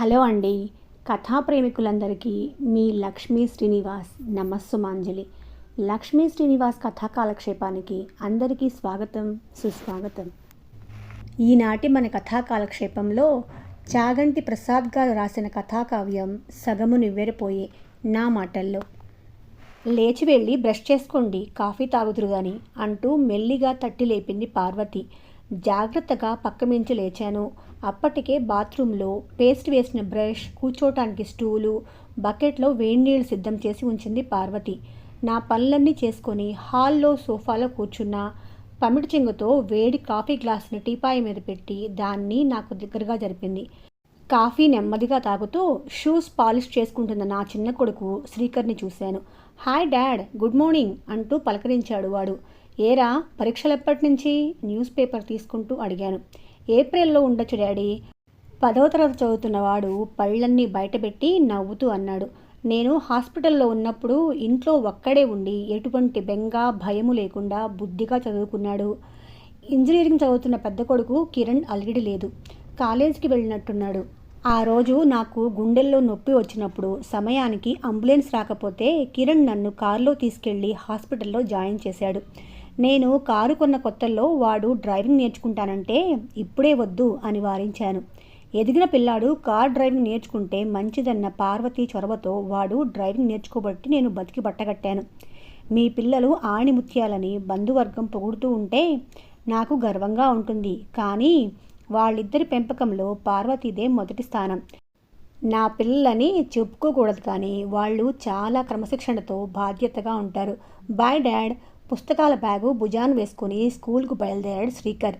Hello అండి. కథా ప్రేమికులందరికీ మీ లక్ష్మీ శ్రీనివాస్ నమస్సుమాంజలి. లక్ష్మీ శ్రీనివాస్ కథా కాలక్షేపానికి అందరికీ స్వాగతం సుస్వాగతం. ఈనాటి మన కథా కాలక్షేపంలో చాగంటి ప్రసాద్ గారు రాసిన కథాకావ్యం సగము నివ్వెరపోయే నా మాటల్లో. లేచి వెళ్ళి బ్రష్ చేసుకోండి కాఫీ తాగుదురు గాని అంటూ మెల్లిగా తట్టి లేపింది పార్వతి. జాగ్రత్తగా పక్కమించి లేచాను. అప్పటికే బాత్రూంలో పేస్ట్ వేసిన బ్రష్ కూర్చోటానికి స్టూలు బకెట్లో వేడి నీళ్ళు సిద్ధం చేసి ఉంచింది పార్వతి. నా పనులన్నీ చేసుకొని హాల్లో సోఫాలో కూర్చున్న పమిడి చెంగుతో వేడి కాఫీ గ్లాసుని టీపాయి మీద పెట్టి దాన్ని నాకు దగ్గరగా జరిపింది. కాఫీ నెమ్మదిగా తాగుతూ షూస్ పాలిష్ చేసుకుంటున్న నా చిన్న కొడుకు శ్రీకర్ని చూశాను. హాయ్ డాడ్ గుడ్ మార్నింగ్ అంటూ పలకరించాడు వాడు. ఏరా పరీక్షలు ఎప్పటి నుంచి న్యూస్ పేపర్ తీసుకుంటూ అడిగాను. ఏప్రిల్లో ఉండొచ్చు డాడీ. పదవ తరగతి చదువుతున్నవాడు పళ్ళన్నీ బయటపెట్టి నవ్వుతూ అన్నాడు. నేను హాస్పిటల్లో ఉన్నప్పుడు ఇంట్లో ఒక్కడే ఉండి ఎటువంటి బెంగ భయము లేకుండా బుద్ధిగా చదువుకున్నాడు. ఇంజనీరింగ్ చదువుతున్న పెద్ద కొడుకు కిరణ్ అలిగిడి లేదు. కాలేజీకి వెళ్ళినట్టున్నాడు. ఆ రోజు నాకు గుండెల్లో నొప్పి వచ్చినప్పుడు సమయానికి అంబులెన్స్ రాకపోతే కిరణ్ నన్ను కారులో తీసుకెళ్ళి హాస్పిటల్లో జాయిన్ చేశాడు. నేను కారు కొన్న కొత్తల్లో వాడు డ్రైవింగ్ నేర్చుకుంటానంటే ఇప్పుడే వద్దు అని వారించాను. ఎదిగిన పిల్లాడు కార్ డ్రైవింగ్ నేర్చుకుంటే మంచిదన్న పార్వతి చొరవతో వాడు డ్రైవింగ్ నేర్చుకోబట్టి నేను బతికి బట్టగట్టాను. మీ పిల్లలు ఆణిముత్యాలని బంధువర్గం పొగుడుతూ ఉంటే నాకు గర్వంగా ఉంటుంది. కానీ వాళ్ళిద్దరి పెంపకంలో పార్వతీదే మొదటి స్థానం. నా పిల్లలని చెప్పుకోకూడదు కానీ వాళ్ళు చాలా క్రమశిక్షణతో బాధ్యతగా ఉంటారు. బాయ్ డాడ్ పుస్తకాల బ్యాగు భుజాన్ వేసుకుని స్కూల్కు బయలుదేరాడు శ్రీకర్.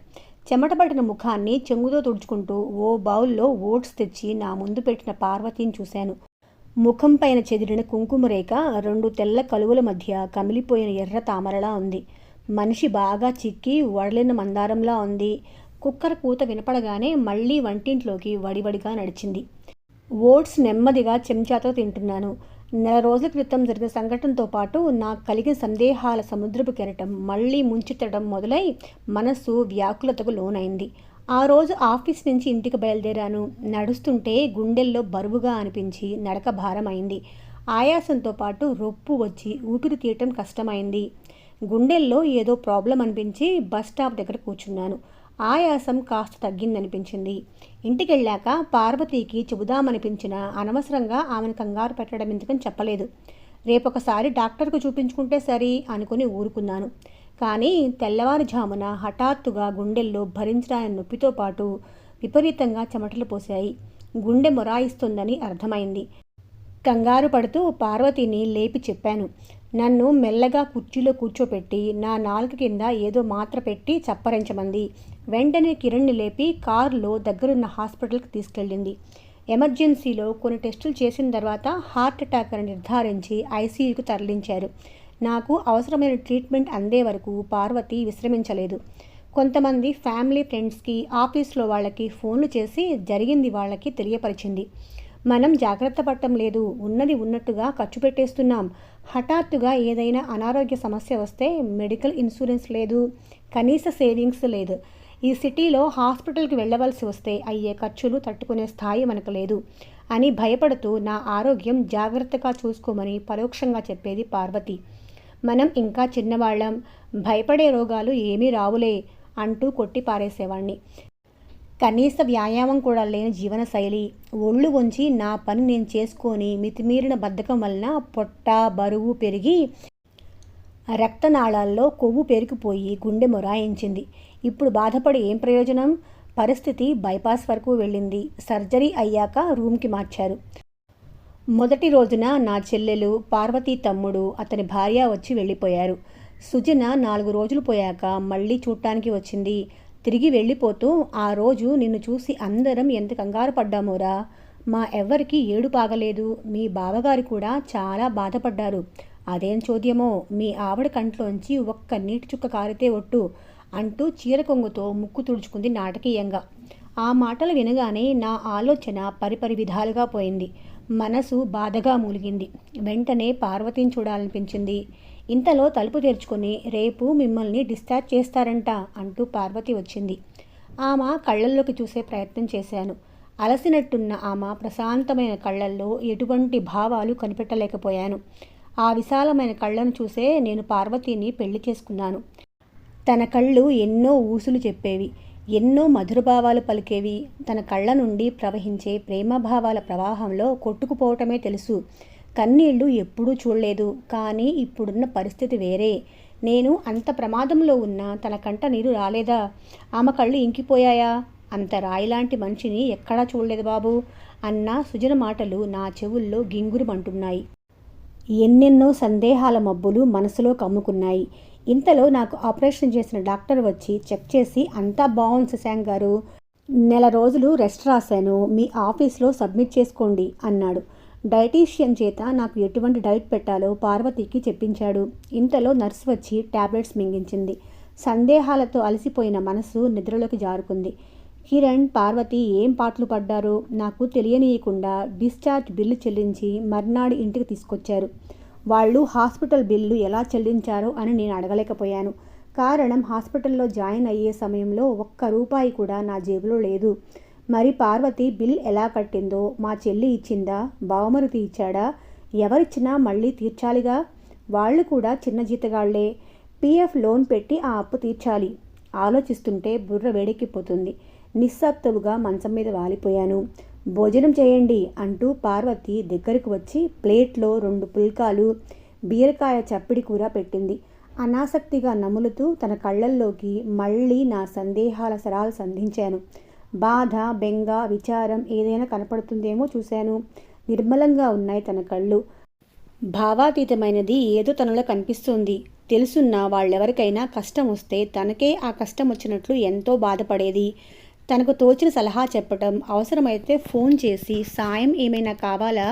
చెమటపడిన ముఖాన్ని చెంగుతో తుడుచుకుంటూ ఓ బౌల్లో ఓట్స్ తెచ్చి నా ముందు పెట్టిన పార్వతిని చూశాను. ముఖం పైన చెదిరిన కుంకుమరేఖ రెండు తెల్ల కలువుల మధ్య కమిలిపోయిన ఎర్ర తామరలా ఉంది. మనిషి బాగా చిక్కి వడలిన మందారంలా ఉంది. కుక్కర కూత వినపడగానే మళ్ళీ వంటింట్లోకి వడివడిగా నడిచింది. ఓట్స్ నెమ్మదిగా చెంచాతో తింటున్నాను. నెల రోజుల క్రితం జరిగిన సంఘటనతో పాటు నాకు కలిగిన సందేహాల సముద్రపు కెరటం మళ్ళీ ముంచెత్తడం మొదలై మనస్సు వ్యాకులతకు లోనైంది. ఆ రోజు ఆఫీస్ నుంచి ఇంటికి బయలుదేరాను. నడుస్తుంటే గుండెల్లో బరువుగా అనిపించి నడక భారమైంది. ఆయాసంతో పాటు రొప్పు వచ్చి ఊపిరి తీయటం కష్టమైంది. గుండెల్లో ఏదో ప్రాబ్లం అనిపించి బస్ స్టాప్ దగ్గర కూర్చున్నాను. ఆయాసం కాస్త తగ్గిందనిపించింది. ఇంటికెళ్ళాక పార్వతీకి చెబుదామనిపించిన అనవసరంగా ఆమెను కంగారు పెట్టడం ఎందుకని చెప్పలేదు. రేపొకసారి డాక్టర్కు చూపించుకుంటే సరి అనుకుని ఊరుకున్నాను. కానీ తెల్లవారుజామున హఠాత్తుగా గుండెల్లో భరించరాని నొప్పితో పాటు విపరీతంగా చెమటలు పోశాయి. గుండె మొరాయిస్తుందని అర్థమైంది. కంగారు పడుతూ పార్వతిని లేపి చెప్పాను. నన్ను మెల్లగా కుర్చీలో కూర్చోపెట్టి నా నాలుక కింద ఏదో మాత్ర పెట్టి చప్పరించమంది. వెంటనే కిరణ్ని లేపి కారులో దగ్గరున్న హాస్పిటల్కి తీసుకెళ్ళింది. ఎమర్జెన్సీలో కొన్ని టెస్టులు చేసిన తర్వాత హార్ట్ అటాక్ అని నిర్ధారించి ఐసీయూకు తరలించారు. నాకు అవసరమైన ట్రీట్మెంట్ అందే వరకు పార్వతి విశ్రమించలేదు. కొంతమంది ఫ్యామిలీ ఫ్రెండ్స్కి ఆఫీస్లో వాళ్ళకి ఫోన్లు చేసి జరిగింది వాళ్ళకి తెలియపరిచింది. మనం జాగ్రత్త పడటం లేదు ఉన్నది ఉన్నట్టుగా ఖర్చు పెట్టేస్తున్నాం. హఠాత్తుగా ఏదైనా అనారోగ్య సమస్య వస్తే మెడికల్ ఇన్సూరెన్స్ లేదు కనీస సేవింగ్స్ లేదు. ఈ సిటీలో హాస్పిటల్కి వెళ్ళవలసి వస్తే అయ్యే ఖర్చులు తట్టుకునే స్థాయి మనకు లేదు అని భయపడుతూ నా ఆరోగ్యం జాగ్రత్తగా చూసుకోమని పరోక్షంగా చెప్పేది పార్వతి. మనం ఇంకా చిన్నవాళ్ళం భయపడే రోగాలు ఏమీ రావులే అంటూ కొట్టి పారేసేవాణ్ణి కనీస వ్యాయామం కూడా లేని జీవనశైలి. ఒళ్ళు వంచి నా పని నేను చేసుకొని మితిమీరిన బద్ధకం వలన పొట్ట బరువు పెరిగి రక్తనాళాల్లో కొవ్వు పెరిగిపోయి గుండె మొరాయించింది. ఇప్పుడు బాధపడి ఏం ప్రయోజనం? పరిస్థితి బైపాస్ వరకు వెళ్ళింది. సర్జరీ అయ్యాక రూమ్కి మార్చారు. మొదటి రోజున నా చెల్లెలు పార్వతీ తమ్ముడు అతని భార్య వచ్చి వెళ్ళిపోయారు. సుజన నాలుగు రోజులు పోయాక మళ్ళీ చూడటానికి వచ్చింది. తిరిగి వెళ్ళిపోతూ ఆ రోజు నిన్ను చూసి అందరం ఎంత కంగారు పడ్డామోరా మా ఎవ్వరికి ఏడు పాగలేదు. మీ బావగారు కూడా చాలా బాధపడ్డారు. అదేం చోద్యమో? మీ ఆవిడ కంట్లోంచి ఒక్క నీటి చుక్క కారితే ఒట్టు అంటూ చీర కొంగుతో ముక్కు తుడుచుకుంది నాటకీయంగా. ఆ మాటలు వినగానే నా ఆలోచన పరిపరి విధాలుగా పోయింది. మనసు బాధగా మూలిగింది. వెంటనే పార్వతిని చూడాలనిపించింది. ఇంతలో తలుపు తెరుచుకొని రేపు మిమ్మల్ని డిశ్చార్జ్ చేస్తారంట అంటూ పార్వతి వచ్చింది. ఆమె కళ్ళల్లోకి చూసే ప్రయత్నం చేశాను. అలసినట్టున్న ఆమె ప్రశాంతమైన కళ్ళల్లో ఎటువంటి భావాలు కనిపెట్టలేకపోయాను. ఆ విశాలమైన కళ్ళను చూసే నేను పార్వతిని పెళ్ళి చేసుకున్నాను. తన కళ్ళు ఎన్నో ఊసులు చెప్పేవి ఎన్నో మధురభావాలు పలికేవి. తన కళ్ళ నుండి ప్రవహించే ప్రేమభావాల ప్రవాహంలో కొట్టుకుపోవటమే తెలుసు. కన్నీళ్ళు ఎప్పుడూ చూడలేదు. కానీ ఇప్పుడున్న పరిస్థితి వేరే. నేను అంత ప్రమాదంలో ఉన్నా తన కంట నీరు రాలేదా? ఆమె కళ్ళు ఇంకిపోయాయా? అంత రాయిలాంటి మనిషిని ఎక్కడా చూడలేదు బాబు అన్న సుజన మాటలు నా చెవుల్లో గింగురుమంటున్నాయి. ఎన్నెన్నో సందేహాల మబ్బులు మనసులో కమ్ముకున్నాయి. ఇంతలో నాకు ఆపరేషన్ చేసిన డాక్టర్ వచ్చి చెక్ చేసి అంతా బాగుంది శశాంక్ గారు. నెల రోజులు రెస్ట్ రాశాను. మీ ఆఫీస్లో సబ్మిట్ చేసుకోండి అన్నాడు. డైటీషియన్ చేత నాకు ఎటువంటి డైట్ పెట్టాలో పార్వతికి చెప్పించాడు. ఇంతలో నర్స్ వచ్చి టాబ్లెట్స్ మింగించింది. సందేహాలతో అలసిపోయిన మనసు నిద్రలోకి జారుకుంది. కిరణ్ పార్వతి ఏం పాటలు పడ్డారో నాకు తెలియనీయకుండా డిశ్చార్జ్ బిల్లు చెల్లించి మర్నాడు ఇంటికి తీసుకొచ్చారు. వాళ్ళు హాస్పిటల్ బిల్లు ఎలా చెల్లించారో అని నేను అడగలేకపోయాను. కారణం హాస్పిటల్లో జాయిన్ అయ్యే సమయంలో ఒక్క రూపాయి కూడా నా జేబులో లేదు. మరి పార్వతి బిల్ ఎలా కట్టిందో మా చెల్లి ఇచ్చిందా? బావమరుతి ఇచ్చాడా? ఎవరిచ్చినా మళ్ళీ తీర్చాలిగా? వాళ్ళు కూడా చిన్న జీతగాళ్ళే. పీఎఫ్ లోన్ పెట్టి ఆ అప్పు తీర్చాలి. ఆలోచిస్తుంటే బుర్ర వేడెక్కిపోతుంది. నిస్సత్తువుగా మంచం మీద వాలిపోయాను. భోజనం చేయండి అంటూ పార్వతి దగ్గరకు వచ్చి ప్లేట్లో రెండు పుల్కాలు బీరకాయ చప్పిడి కూర పెట్టింది. అనాసక్తిగా నములుతూ తన కళ్ళల్లోకి మళ్ళీ నా సందేహాల సరాలు సంధించాను. బాధ బెంగ విచారం ఏదైనా కనపడుతుందేమో చూశాను. నిర్మలంగా ఉన్నాయి తన కళ్ళు. భావాతీతమైనది ఏదో తనలో కనిపిస్తుంది. తెలుసున్న వాళ్ళెవరికైనా కష్టం వస్తే తనకే ఆ కష్టం వచ్చినట్లు ఎంతో బాధపడేది. తనకు తోచిన సలహా చెప్పటం అవసరమైతే ఫోన్ చేసి సాయం ఏమైనా కావాలా?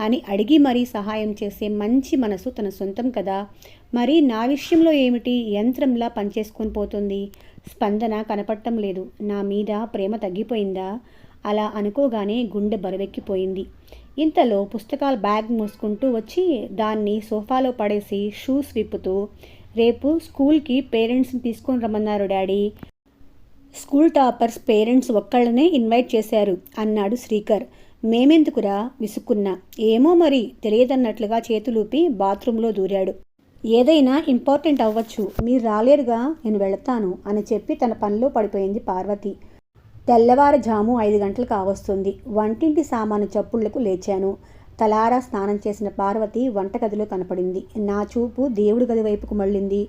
అని అడిగి మరీ సహాయం చేసే మంచి మనసు తన సొంతం కదా. మరి నా విషయంలో ఏమిటి? యంత్రంలా పనిచేసుకొని పోతుంది. స్పందన కనపడటం లేదు. నా మీద ప్రేమ తగ్గిపోయిందా? అలా అనుకోగానే గుండె బరువెక్కిపోయింది. ఇంతలో పుస్తకాల బ్యాగ్ మోసుకుంటూ వచ్చి దాన్ని సోఫాలో పడేసి షూస్ విప్పుతూ రేపు స్కూల్కి పేరెంట్స్ని తీసుకొని రమ్మన్నారు డాడీ. స్కూల్ టాపర్స్ పేరెంట్స్ ఒక్కళ్ళనే ఇన్వైట్ చేశారు అన్నాడు శ్రీకర్. మేమెందుకురా? విసుక్కున్నా. ఏమో మరి తెలియదన్నట్లుగా చేతులూపి బాత్రూంలో దూరాడు. ఏదైనా ఇంపార్టెంట్ అవ్వచ్చు. మీరు రాలేరుగా నేను వెళతాను అని చెప్పి తన పనిలో పడిపోయింది పార్వతి. తెల్లవారుజాము ఐదు గంటలు కావస్తుంది వంటింటి సామాను చప్పుళ్ళకు లేచాను. తలారా స్నానం చేసిన పార్వతి వంటగదిలో కనపడింది. నా చూపు దేవుడి గది వైపుకు మళ్ళింది.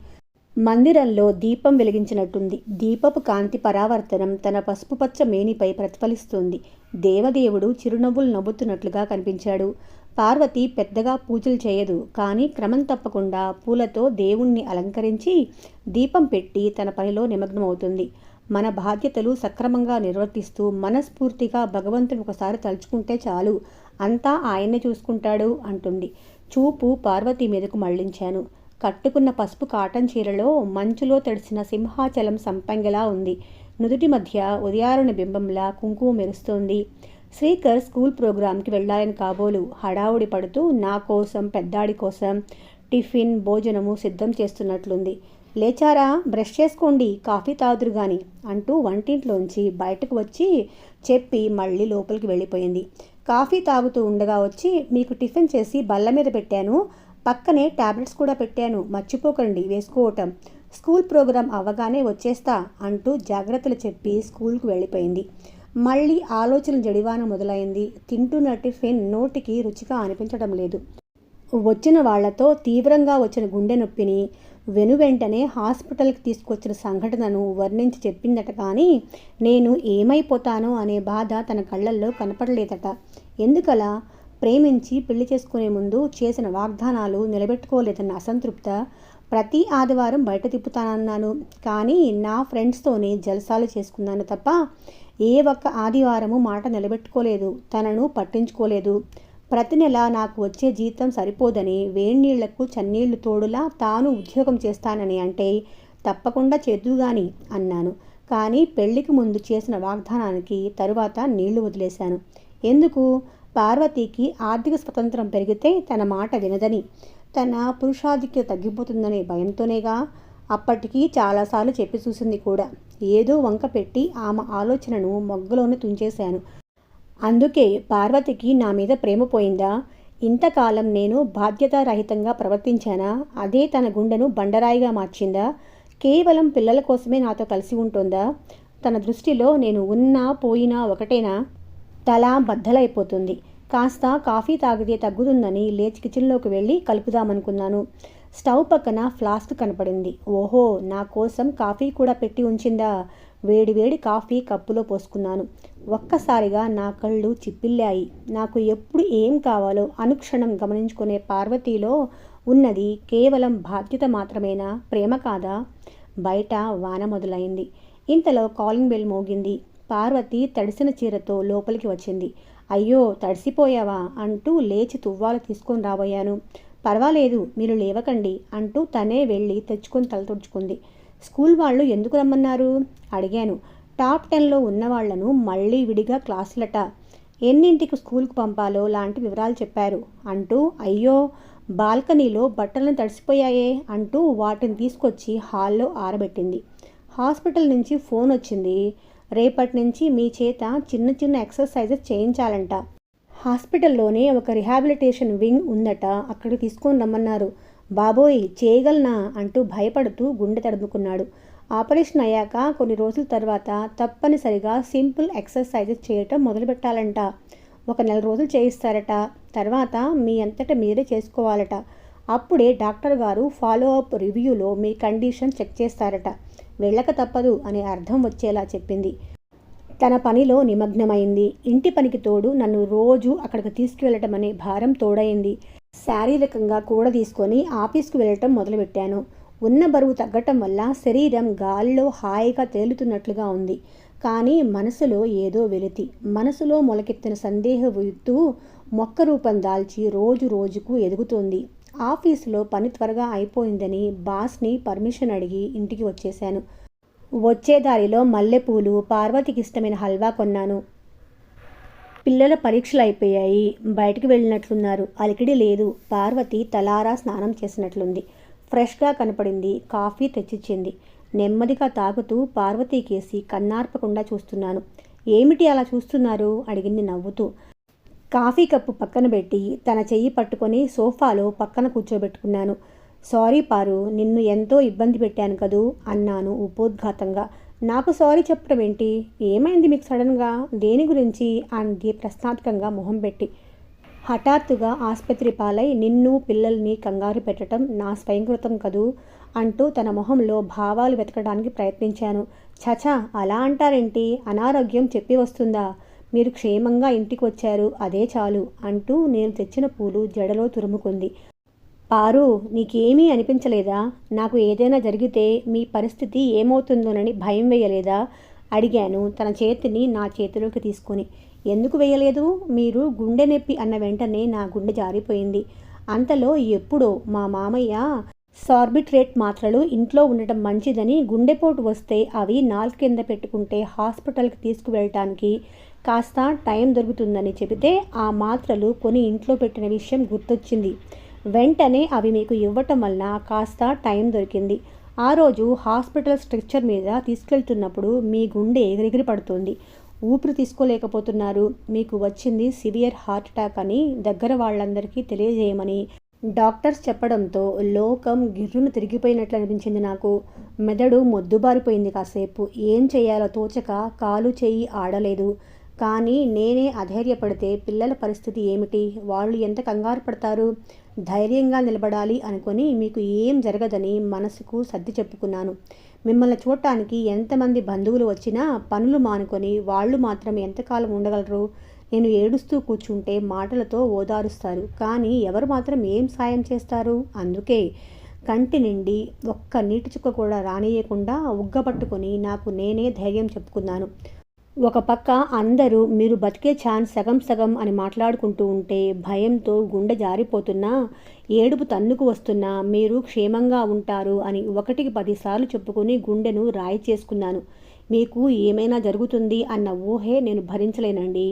మందిరంలో దీపం వెలిగించినట్టుంది. దీపపు కాంతి పరావర్తనం తన పసుపుపచ్చ మేనిపై ప్రతిఫలిస్తుంది. దేవదేవుడు చిరునవ్వులు నవ్వుతున్నట్లుగా కనిపించాడు. పార్వతి పెద్దగా పూజలు చేయదు. కానీ క్రమం తప్పకుండా పూలతో దేవుణ్ణి అలంకరించి దీపం పెట్టి తన పనిలో నిమగ్నమవుతుంది. మన బాధ్యతలు సక్రమంగా నిర్వర్తిస్తూ మనస్ఫూర్తిగా భగవంతుని ఒకసారి తలుచుకుంటే చాలు. అంతా ఆయన్నే చూసుకుంటాడు అంటుంది. చూపు పార్వతి మీదకు మళ్ళించాను కట్టుకున్న పసుపు కాటన్ చీరలో మంచులో తడిసిన సింహాచలం సంపంగిలా ఉంది. నుదుటి మధ్య ఉదయారుని బింబంలా కుంకుమ మెరుస్తోంది. శ్రీకర్ స్కూల్ ప్రోగ్రాంకి వెళ్ళాలని కాబోలు. హడావుడి పడుతూ నా కోసం పెద్దాడి కోసం టిఫిన్ భోజనము సిద్ధం చేస్తున్నట్లుంది. లేచారా? బ్రష్ చేసుకోండి. కాఫీ తాదురు గాని అంటూ వంటింట్లోంచి బయటకు వచ్చి చెప్పి మళ్ళీ లోపలికి వెళ్ళిపోయింది. కాఫీ తాగుతూ ఉండగా వచ్చి మీకు టిఫిన్ చేసి బల్ల మీద పెట్టాను. పక్కనే ట్యాబ్లెట్స్ కూడా పెట్టాను. మర్చిపోకండి వేసుకోవటం. స్కూల్ ప్రోగ్రాం అవ్వగానే వచ్చేస్తా అంటూ జాగ్రత్తలు చెప్పి స్కూల్కు వెళ్ళిపోయింది. మళ్ళీ ఆలోచన జడివాన మొదలైంది. తింటున్న టిఫిన్ నోటికి రుచిగా అనిపించడం లేదు. వచ్చిన వాళ్ళతో తీవ్రంగా వచ్చిన గుండె నొప్పిని వెనువెంటనే హాస్పిటల్కి తీసుకొచ్చిన సంఘటనను వర్ణించి చెప్పిందట కానీ నేను ఏమైపోతానో అనే బాధ తన కళ్ళల్లో కనపడలేదట. ఎందుకలా? ప్రేమించి పెళ్ళి చేసుకునే ముందు చేసిన వాగ్దానాలు నిలబెట్టుకోలేదన్న అసంతృప్త ప్రతి ఆదివారం బయట తిప్పుతానన్నాను. కానీ నా ఫ్రెండ్స్తోనే జలసాలు చేసుకున్నాను తప్ప ఏ ఒక్క ఆదివారము మాట నిలబెట్టుకోలేదు తనను పట్టించుకోలేదు. ప్రతి నెల నాకు వచ్చే జీతం సరిపోదని వేణీళ్ళకు చన్నీళ్ళు తోడులా తాను ఉద్యోగం చేస్తానని అంటే తప్పకుండా చేదుగాని అన్నాను. కానీ పెళ్ళికి ముందు చేసిన వాగ్దానానికి తరువాత నీళ్ళు వదిలేశాను. ఎందుకు? పార్వతీకి ఆర్థిక స్వతంత్రం పెరిగితే తన మాట వినదని తన పురుషాధిక్యత తగ్గిపోతుందనే భయంతోనేగా అప్పటికి చాలాసార్లు చెప్పి చూసింది కూడా. ఏదో వంక పెట్టి ఆమె ఆలోచనను మొగ్గలోనే తుంచేశాను. అందుకే పార్వతికి నా మీద ప్రేమ పోయిందా? ఇంతకాలం నేను బాధ్యతారహితంగా ప్రవర్తించానా? అదే తన గుండెను బండరాయిగా మార్చిందా? కేవలం పిల్లల కోసమే నాతో కలిసి ఉంటుందా? తన దృష్టిలో నేను ఉన్నా పోయినా ఒకటేనా? తల బద్దలైపోతుంది. కాస్త కాఫీ తాగితే తగ్గుతుందని లేచి కిచెన్లోకి వెళ్ళి కలుపుదామనుకున్నాను. స్టవ్ పక్కన ఫ్లాస్క్ కనపడింది. ఓహో నా కోసం కాఫీ కూడా పెట్టి ఉంచిందా? వేడివేడి కాఫీ కప్పులో పోసుకున్నాను. ఒక్కసారిగా నా కళ్ళు చిప్పిల్లాయి. నాకు ఎప్పుడు ఏం కావాలో అనుక్షణం గమనించుకునే పార్వతీలో ఉన్నది కేవలం బాధ్యత మాత్రమేనా? ప్రేమ కాదా? బయట వాన మొదలైంది. ఇంతలో కాలింగ్ బెల్ మోగింది. పార్వతి తడిసిన చీరతో లోపలికి వచ్చింది. అయ్యో తడిసిపోయావా? అంటూ లేచి తువ్వాలు తీసుకొని రాబోయాను. పర్వాలేదు మీరు లేవకండి అంటూ తనే వెళ్ళి తెచ్చుకొని తల తుడుచుకుంది. స్కూల్ వాళ్ళు ఎందుకు రమ్మన్నారు? అడిగాను. టాప్ టెన్లో ఉన్నవాళ్ళను మళ్ళీ విడిగా క్లాసులట. ఎన్నింటికి స్కూల్కు పంపాలో లాంటి వివరాలు చెప్పారు. అంటూ అయ్యో బాల్కనీలో బట్టలను తడిసిపోయాయే అంటూ వాటిని తీసుకొచ్చి హాల్లో ఆరబెట్టింది. హాస్పిటల్ నుంచి ఫోన్ వచ్చింది. రేపటి నుంచి మీ చేత చిన్న చిన్న ఎక్సర్సైజెస్ చేయించాలంట. హాస్పిటల్లోనే ఒక రిహాబిలిటేషన్ వింగ్ ఉందట. అక్కడికి తీసుకొని రమ్మన్నారు. బాబోయ్ చేయగలనా? అంటూ భయపడుతూ గుండె తడుముకున్నాడు. ఆపరేషన్ అయ్యాక కొన్ని రోజుల తర్వాత తప్పనిసరిగా సింపుల్ ఎక్సర్సైజెస్ చేయటం మొదలుపెట్టాలంట. ఒక నెల రోజులు చేయిస్తారట. తర్వాత మీ అంతటా మీరే చేసుకోవాలట. అప్పుడే డాక్టర్ గారు ఫాలో అప్ రివ్యూలో మీ కండిషన్ చెక్ చేస్తారట. వెళ్ళక తప్పదు అనే అర్థం వచ్చేలా చెప్పింది. తన పనిలో నిమగ్నమైంది. ఇంటి పనికి తోడు నన్ను రోజు అక్కడికి తీసుకువెళ్ళటం అనే భారం తోడైంది. శారీరకంగా కూడా తీసుకొని ఆఫీస్కు వెళ్ళటం మొదలుపెట్టాను. ఉన్న బరువు తగ్గటం వల్ల శరీరం గాలిలో హాయిగా తేలుతున్నట్లుగా ఉంది. కానీ మనసులో ఏదో వెలితి. మనసులో మొలకెత్తిన సందేహ విత్తు మొక్క రూపం దాల్చి రోజు రోజుకు ఎదుగుతోంది. ఆఫీసులో పని త్వరగా అయిపోయిందని బాస్ని పర్మిషన్ అడిగి ఇంటికి వచ్చేశాను. వచ్చే దారిలో మల్లెపూలు పార్వతికి ఇష్టమైన హల్వా కొన్నాను. పిల్లల పరీక్షలు అయిపోయాయి. బయటికి వెళ్ళినట్లున్నారు. అలికిడి లేదు. పార్వతి తలారా స్నానం చేసినట్లుంది. ఫ్రెష్గా కనపడింది. కాఫీ తెచ్చిచ్చింది. నెమ్మదిగా తాగుతూ పార్వతీకేసి కన్నార్పకుండా చూస్తున్నాను. ఏమిటి అలా చూస్తున్నారు? అడిగింది నవ్వుతూ. కాఫీ కప్పు పక్కన పెట్టి తన చెయ్యి పట్టుకొని సోఫాలో పక్కన కూర్చోబెట్టుకున్నాను. సారీ పారు నిన్ను ఎంతో ఇబ్బంది పెట్టాను కదూ అన్నాను ఉపోద్ఘాతంగా. నాకు సారీ చెప్పడం ఏంటి? ఏమైంది మీకు సడన్గా? దేని గురించి? అంది ప్రశ్నార్థకంగా మొహం పెట్టి. హఠాత్తుగా ఆసుపత్రి పాలై నిన్ను పిల్లల్ని కంగారు పెట్టడం నా స్వయంకృతం కదూ అంటూ తన మొహంలో భావాలు వెతకడానికి ప్రయత్నించాను. చచా అలా అంటారేంటి? అనారోగ్యం చెప్పి వస్తుందా? మీరు క్షేమంగా ఇంటికి వచ్చారు అదే చాలు అంటూ నేను తెచ్చిన పూలు జడలో తురుముకుంది. పారు నీకేమీ అనిపించలేదా? నాకు ఏదైనా జరిగితే మీ పరిస్థితి ఏమవుతుందోనని భయం వేయలేదా? అడిగాను తన చేతిని నా చేతిలోకి తీసుకొని. ఎందుకు వేయలేదు? మీరు గుండె నొప్పి అన్న వెంటనే నా గుండె జారిపోయింది. అంతలో ఎప్పుడో మా మామయ్య సార్బిట్రేట్ మాత్రలు ఇంట్లో ఉండటం మంచిదని గుండెపోటు వస్తే అవి నాలుగు కింద పెట్టుకుంటే హాస్పిటల్కి తీసుకువెళ్ళటానికి కాస్త టైం దొరుకుతుందని చెబితే ఆ మాత్రలు కొని ఇంట్లో పెట్టిన విషయం గుర్తొచ్చింది. వెంటనే అవి మీకు ఇవ్వటం వలన కాస్త టైం దొరికింది. ఆ రోజు హాస్పిటల్ స్ట్రక్చర్ మీద తీసుకెళ్తున్నప్పుడు మీ గుండె ఎగిరెగిరి పడుతుంది. ఊపిరి తీసుకోలేకపోతున్నారు. మీకు వచ్చింది సివియర్ హార్ట్ అటాక్ అని దగ్గర వాళ్ళందరికీ తెలియజేయమని డాక్టర్స్ చెప్పడంతో లోకం గిర్రును తిరిగిపోయినట్లు అనిపించింది నాకు. మెదడు మొద్దుబారిపోయింది కాసేపు. ఏం చేయాలో తోచక కాలు చేయి ఆడలేదు. కానీ నేనే అధైర్యపడితే పిల్లల పరిస్థితి ఏమిటి? వాళ్ళు ఎంత కంగారు పడతారు? ధైర్యంగా నిలబడాలి అనుకొని మీకు ఏం జరగదని మనసుకు సర్ది చెప్పుకున్నాను. మిమ్మల్ని చూడటానికి ఎంతమంది బంధువులు వచ్చినా పనులు మానుకొని వాళ్ళు మాత్రం ఎంతకాలం ఉండగలరు? నేను ఏడుస్తూ కూర్చుంటే మాటలతో ఓదారుస్తారు. కానీ ఎవరు మాత్రం ఏం సాయం చేస్తారు? అందుకే కంటి నిండి ఒక్క నీటి చుక్క కూడా రానియకుండా ఉగ్గబట్టుకొని నాకు నేనే ధైర్యం చెప్పుకున్నాను. ఒక పక్క అందరూ మీరు బతికే ఛాన్స్ సగం సగం అని మాట్లాడుకుంటూ ఉంటే భయంతో గుండె జారిపోతున్నా ఏడుపు తన్నుకు వస్తున్నా మీరు క్షేమంగా ఉంటారు అని ఒకటికి పదిసార్లు చెప్పుకుని గుండెను రాయి చేసుకున్నాను. మీకు ఏమైనా జరుగుతుంది అన్న ఊహే నేను భరించలేనండి.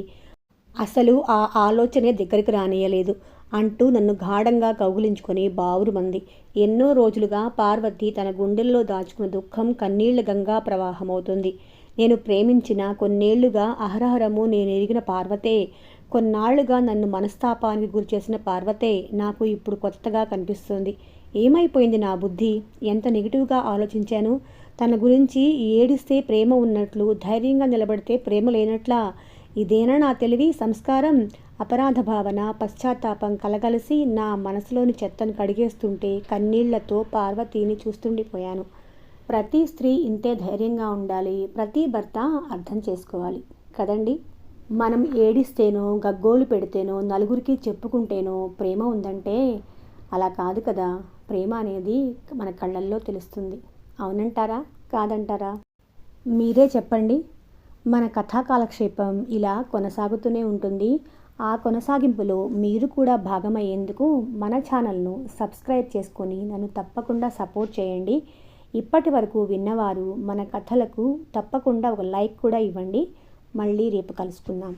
అసలు ఆ ఆలోచనే దగ్గరికి రానియలేదు. అంటూ నన్ను గాఢంగా కౌగులించుకొని బావురుమంది ఎన్నో రోజులుగా పార్వతి తన గుండెల్లో దాచుకున్న దుఃఖం కన్నీళ్ళ గంగా ప్రవాహమవుతుంది. నేను ప్రేమించిన కొన్నేళ్ళుగా అహరహరము నేను ఎరిగిన పార్వతే కొన్నాళ్ళుగా నన్ను మనస్తాపానికి గురిచేసిన పార్వతే నాకు ఇప్పుడు కొత్తగా కనిపిస్తుంది. ఏమైపోయింది నా బుద్ధి? ఎంత నెగిటివ్గా ఆలోచించాను? తన గురించి ఏడిస్తే ప్రేమ ఉన్నట్లు ధైర్యంగా నిలబడితే ప్రేమ లేనట్లా? ఇదేనా నా తెలివి? సంస్కారం? అపరాధ భావన పశ్చాత్తాపం కలగలిసి నా మనసులోని చెత్తను కడిగేస్తుంటే కన్నీళ్ళతో పార్వతీని చూస్తుండిపోయాను. ప్రతి స్త్రీ ఇంతే ధైర్యంగా ఉండాలి ప్రతి భర్త అర్థం చేసుకోవాలి. కదండి? మనం ఏడిస్తేనో గగ్గోలు పెడితేనో నలుగురికి చెప్పుకుంటేనో ప్రేమ ఉందంటే అలా కాదు కదా. ప్రేమ అనేది మన కళ్ళల్లో తెలుస్తుంది. అవునంటారా? కాదంటారా? మీరే చెప్పండి. మన కథా కాలక్షేపం ఇలా కొనసాగుతూనే ఉంటుంది. ఆ కొనసాగింపులో మీరు కూడా భాగమయ్యేందుకు మన ఛానల్ను సబ్స్క్రైబ్ చేసుకొని నన్ను తప్పకుండా సపోర్ట్ చేయండి. ఇప్పటి వరకు విన్నవారు మన కథలకు తప్పకుండా ఒక లైక్ కూడా ఇవ్వండి. మళ్ళీ రేపు కలుసుకుందాం.